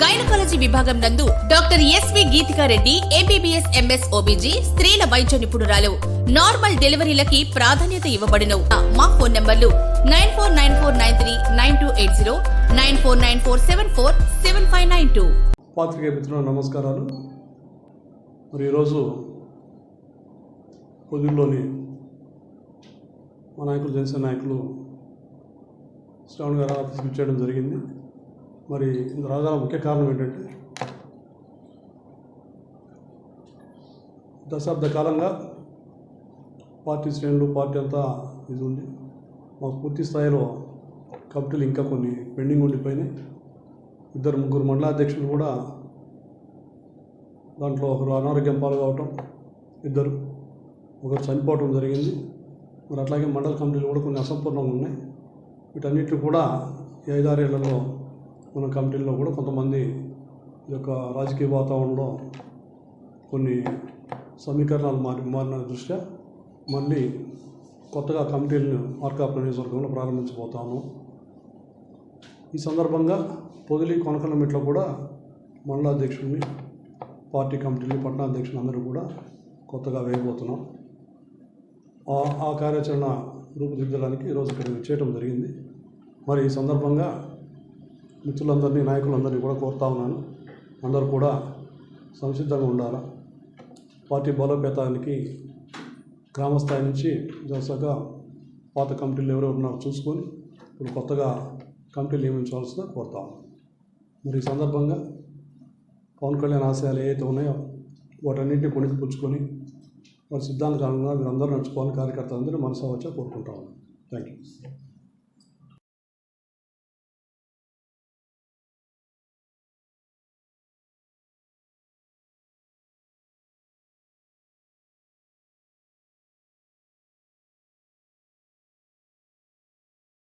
Gynaecology విభాగం నందు doctor SV Geethika Reddy MBBS MS OBG స్త్రీల వైద్య నిపుణురాలు. నార్మల్ డెలివరీలకి ప్రాధాన్యత ఇవ్వబడినవు. మా ఫోన్ నంబర్లు nine four nine four nine three nine two eight zero nine four nine four seven four seven five nine two. పాత్రికేయ మిత్రులు నమస్కారాలు. మరి ఈరోజు పొదిల్లోని మా నాయకులు జనసేన నాయకులు శ్రావణ్ గారు ఆఫీస్కి ఇచ్చేయడం జరిగింది. మరి ఇంత రాగల ముఖ్య కారణం ఏంటంటే దశాబ్ద కాలంగా పార్టీ శ్రేణులు పార్టీ అంతా ఇది ఉంది. మా పూర్తి స్థాయిలో కమిటీలు ఇంకా కొన్ని పెండింగ్ ఉండిపోయినాయి. ఇద్దరు ముగ్గురు మండలాధ్యక్షులు కూడా దాంట్లో ఒకరు అనారోగ్యం పాల్గొవటం ఇద్దరు ఒకరు చనిపోవటం జరిగింది. మరి అట్లాగే మండల కమిటీలు కూడా కొన్ని అసంపూర్ణంగా ఉన్నాయి. వీటన్నిటిని కూడా ఈ ఐదారేళ్ళలో మన కమిటీల్లో కూడా కొంతమంది ఈ యొక్క రాజకీయ వాతావరణంలో కొన్ని సమీకరణాలు మారి మారిన దృష్ట్యా మళ్ళీ కొత్తగా కమిటీలను మార్కాపురం నియోజకవర్గంలో ప్రారంభించబోతాము. ఈ సందర్భంగా పొదిలి కొనకలమిట్లో కూడా మండలాధ్యక్షుడిని పార్టీ కమిటీని పట్టణాధ్యక్షులు అందరూ కూడా కొత్తగా వేయబోతున్నాం. ఆ ఆ కార్యాచరణ రూపుదిద్దడానికి ఈరోజు ఇక్కడ చేయటం జరిగింది. మరి ఈ సందర్భంగా మిత్రులందరినీ నాయకులందరినీ కూడా కోరుతా ఉన్నాను. అందరూ కూడా సంసిద్ధంగా ఉండాలా? పార్టీ బలోపేతానికి గ్రామస్థాయి నుంచి జలసగా పాత కమిటీలు ఎవరెవరు ఉన్నారో చూసుకొని ఇప్పుడు కొత్తగా కమిటీలు నియమించవలసిందిగా కోరుతా మరి ఈ సందర్భంగా పవన్ కళ్యాణ్ ఆశయాలు ఏవైతే ఉన్నాయో వాటన్నింటినీ కొనికి పుచ్చుకొని వారి సిద్ధాంతాలుగా మీరందరూ నడుచుకోవాలని కార్యకర్తలందరూ మనసు వచ్చా కోరుకుంటా థ్యాంక్ యూ